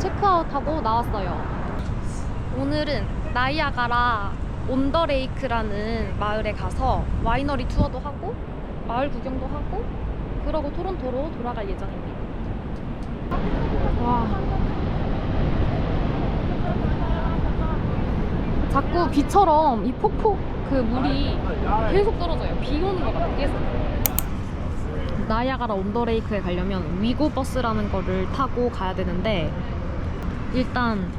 체크아웃하고 나왔어요. 오늘은 나이아가라 온더레이크라는 마을에 가서 와이너리 투어도 하고 마을 구경도 하고 그러고 토론토로 돌아갈 예정입니다. 와. 자꾸 비처럼 이 폭포 그 물이 계속 떨어져요. 비 오는 것 같아 계속. 나야가라 온더레이크에 가려면 위고 버스라는 거를 타고 가야 되는데 일단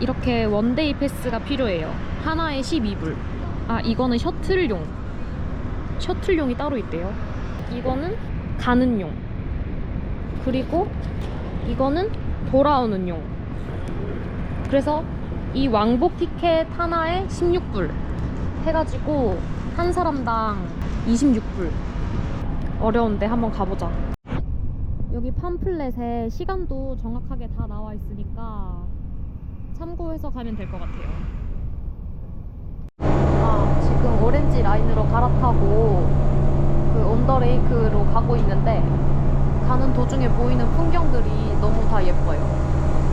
이렇게 원데이 패스가 필요해요. 하나에 12불. 아 이거는 셔틀용. 셔틀용이 따로 있대요. 이거는 가는 용. 그리고 이거는 돌아오는 용. 그래서 이 왕복 티켓 하나에 16불 해가지고 한 사람당 26불. 어려운데 한번 가보자. 여기 팜플렛에 시간도 정확하게 다 나와 있으니까 참고해서 가면 될 것 같아요. 아, 지금 오렌지 라인으로 갈아타고 그 온더레이크로 가고 있는데 가는 도중에 보이는 풍경들이 너무 다 예뻐요.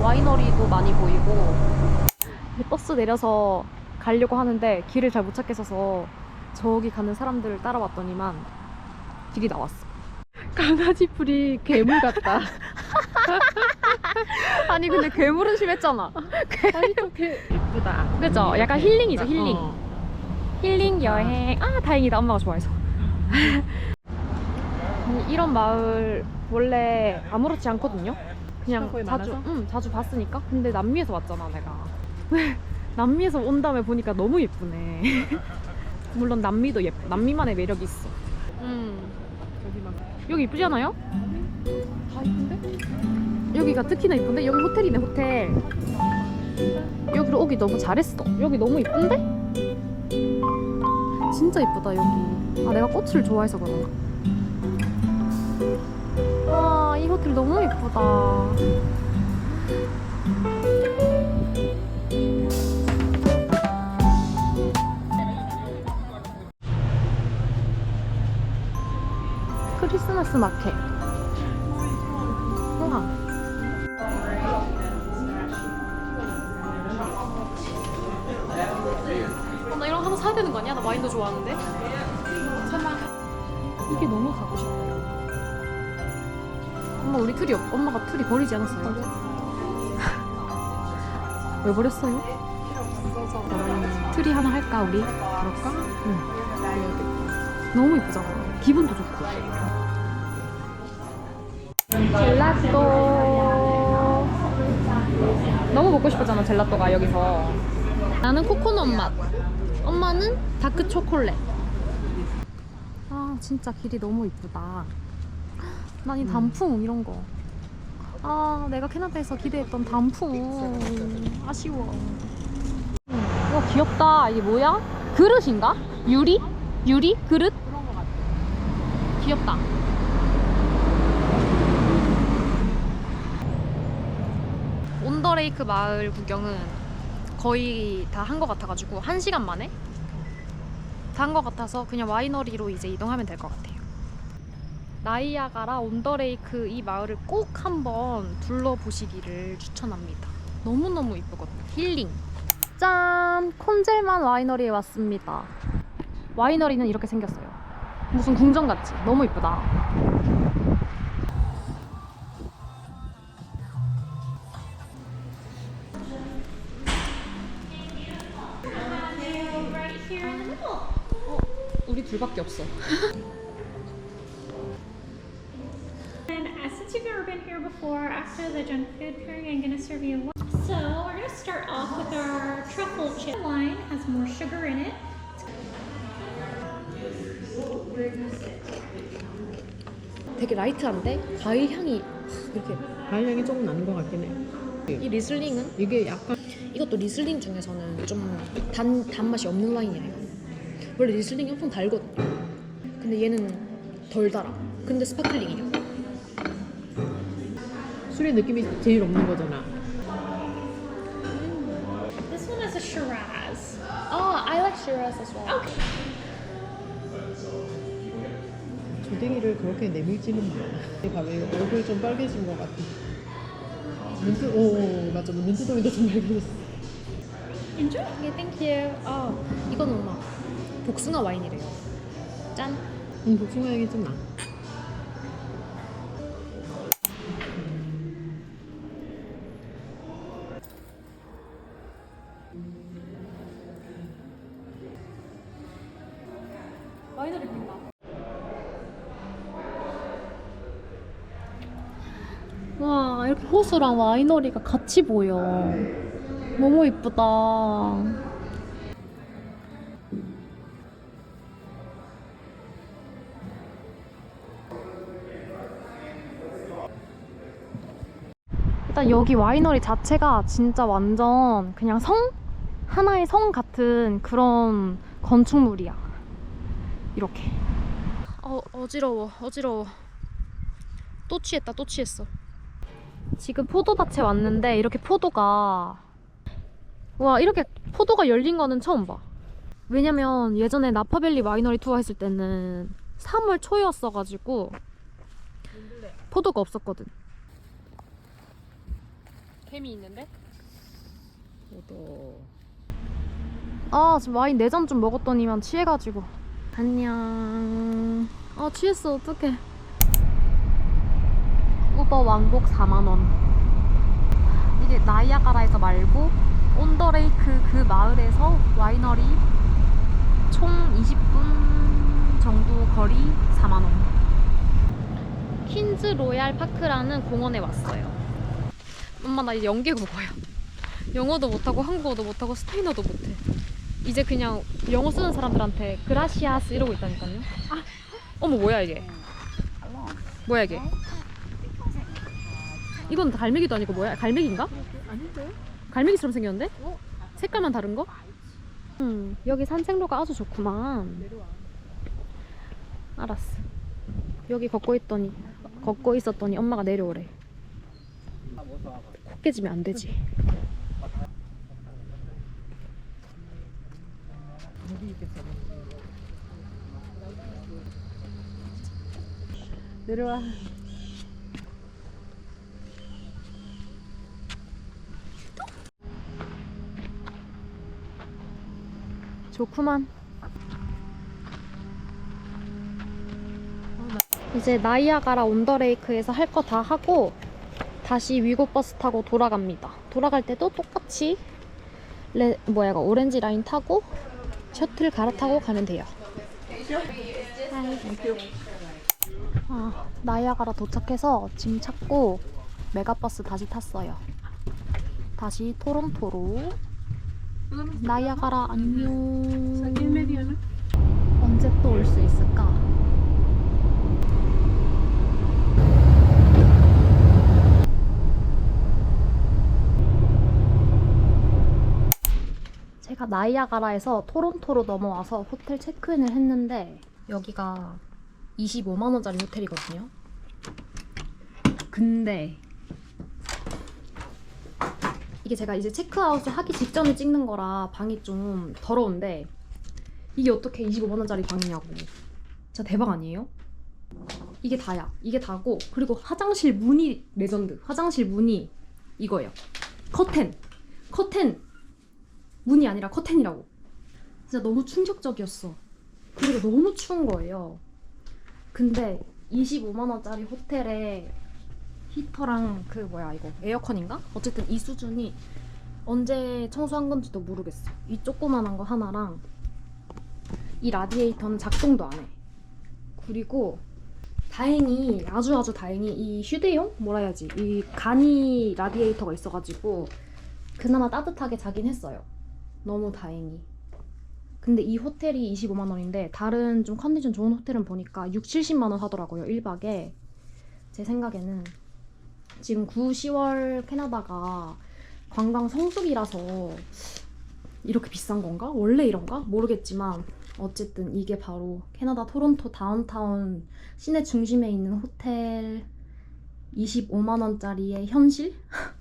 와이너리도 많이 보이고 버스 내려서 가려고 하는데 길을 잘 못 찾겠어서 저기 가는 사람들을 따라왔더니만 길이 나왔어. 강아지 풀이 괴물 같다. 아니 근데 괴물은 심했잖아. 아니 좀 개... 예쁘다. 그죠? 약간 힐링이죠 힐링. 어. 힐링 여행. 아 다행이다 엄마가 좋아해서. 아니, 이런 마을 원래 아무렇지 않거든요. 그냥 자주, 많아서? 응 자주 봤으니까. 근데 남미에서 왔잖아 내가. 남미에서 온 다음에 보니까 너무 예쁘네. 물론 남미도 예뻐. 남미만의 매력이 있어. 음 여기만. 여기 이쁘지 않아요? 다 이쁜데? 여기가 특히나 이쁜데 여기 호텔이네 호텔. 여기로 오기 너무 잘했어. 여기 너무 이쁜데? 진짜 이쁘다 여기. 아 내가 꽃을 좋아해서 그런가? 와, 이 호텔 너무 이쁘다. 크리스마스 마켓. 우와. 어, 나 이런 거 하나 사야 되는 거 아니야? 나 와인도 좋아하는데. 이게 너무 가고 싶어요. 엄마 우리 틀이 없, 엄마가 틀이 버리지 않았어요? 왜 버렸어요? 트리 하나 할까 우리? 그럴까? 응. 너무 이쁘잖아. 기분도 좋고. 젤라또. 너무 먹고 싶었잖아 젤라또가 여기서. 나는 코코넛 맛. 엄마는 다크 초콜릿. 아 진짜 길이 너무 이쁘다. 난 이 단풍 이런 거. 아 내가 캐나다에서 기대했던 단풍. 아쉬워. 와 귀엽다. 이게 뭐야? 그릇인가? 유리? 유리? 그릇? 귀엽다. 온더레이크 마을 구경은 거의 다 한 것 같아가지고 한 시간 만에 다 한 것 같아서 그냥 와이너리로 이제 이동하면 될 것 같아요. 나이아가라 온더레이크 이 마을을 꼭 한번 둘러보시기를 추천합니다. 너무너무 이쁘거든요. 힐링. 짠! 콘젤만 와이너리에 왔습니다. 와이너리는 이렇게 생겼어요. 무슨 궁전 같지? 너무 이쁘다. 우리 둘밖에 없어. And uh, since you've never been here before, after the junk food pairing, I'm going to serve you one. So we're going to start off with our truffle chip line. Has more sugar in it. 되게 라이트한데 과일 향이 이렇게. 과일 향이 조금 나는 것 같긴 해. 이 리슬링은 이게 약간 이것도 리슬링 중에서는 좀 단 단맛이 없는 와인이에요. 원래 리슬링이 엄청 달거든요. 근데 얘는 덜 달아. 근데 스파클링이야. 술의 느낌이 제일 없는 거잖아. This one is a Shiraz. Oh, I like Shiraz as well. Okay. 조댕이를 그렇게 내밀지는 마. 이거 얼굴 좀 빨개진 것 같아. 눈뜨 오 맞아 뭐 눈뜨더미도 좀 발견했어. Enjoy. 네, 땡큐. 아, 이건 엄마. 복숭아 와인이래요. 짠. 음 복숭아 향이 좀 나. 와이너리 핀다. 와, 이렇게 호수랑 와이너리가 같이 보여. 너무 이쁘다. 일단 여기 와이너리 자체가 진짜 완전 그냥 성? 하나의 성 같은 그런 건축물이야. 이렇게. 어, 어지러워, 어지러워. 또 취했다, 또 취했어. 지금 포도밭에 왔는데 이렇게 포도가 와 이렇게 포도가 열린 거는 처음 봐. 왜냐면 예전에 나파밸리 와이너리 투어 했을 때는 3월 초였어가지고 포도가 없었거든. 캠이 있는데? 포도. 아 지금 와인 네잔좀 먹었더니만 취해가지고 안녕 아 취했어 어떡해 우버 왕복 4만원 이게 나이아가라에서 말고 온더레이크 그 마을에서 와이너리 총 20분 정도 거리 4만원 퀸즈 로얄 파크라는 공원에 왔어요 엄마 나 이제 연계 국어야 영어도 못하고 한국어도 못하고 스페인어도 못해. 이제 그냥 영어 쓰는 사람들한테 그라시아스 이러고 있다니까요. 아, 어머 뭐야 이게? 뭐야 이게? 이건 갈매기도 아니고 뭐야? 갈매기인가? 아닌데? 갈매기처럼 생겼는데? 색깔만 다른 거? 음, 여기 산책로가 아주 좋구만. 알았어. 여기 걷고 있더니 걷고 있었더니 엄마가 내려오래. 코 깨지면 안 되지. 내려와. 좋구만. 이제 나이아가라 온더레이크에서 할 거 다 하고 다시 위고 버스 타고 돌아갑니다. 돌아갈 때도 똑같이 레, 뭐야 이거 오렌지 라인 타고 셔틀 갈아타고 가면 돼요. 아, 나이아가라 도착해서 짐 찾고 메가버스 다시 탔어요. 다시 토론토로 나이아가라 안녕. 언제 또 올 수 있을까? 제가 나이아가라에서 토론토로 넘어와서 호텔 체크인을 했는데 여기가 25만 원짜리 호텔이거든요. 근데 이게 제가 이제 체크아웃을 하기 직전에 찍는 거라 방이 좀 더러운데 이게 어떻게 25만 원짜리 방이냐고. 진짜 대박 아니에요? 이게 다야. 이게 다고 그리고 화장실 문이 레전드. 화장실 문이 이거예요. 커튼. 커튼. 문이 아니라 커튼이라고. 진짜 너무 충격적이었어. 그리고 너무 추운 거예요. 근데 25만 원짜리 호텔에 히터랑 그 뭐야 이거 에어컨인가? 어쨌든 이 수준이 언제 청소한 건지도 모르겠어. 이 조그만한 거 하나랑 이 라디에이터는 작동도 안 해. 그리고 다행히 아주 아주 다행히 이 휴대용 뭐라 해야지 이 간이 라디에이터가 있어가지고 그나마 따뜻하게 자긴 했어요. 너무 다행히. 근데 이 호텔이 25만 원인데 다른 좀 컨디션 좋은 호텔은 보니까 6, 70만 원 하더라고요. 1박에. 제 생각에는 지금 9, 10월 캐나다가 관광 성수기라서 이렇게 비싼 건가? 원래 이런가? 모르겠지만 어쨌든 이게 바로 캐나다 토론토 다운타운 시내 중심에 있는 호텔 25만 원짜리의 현실?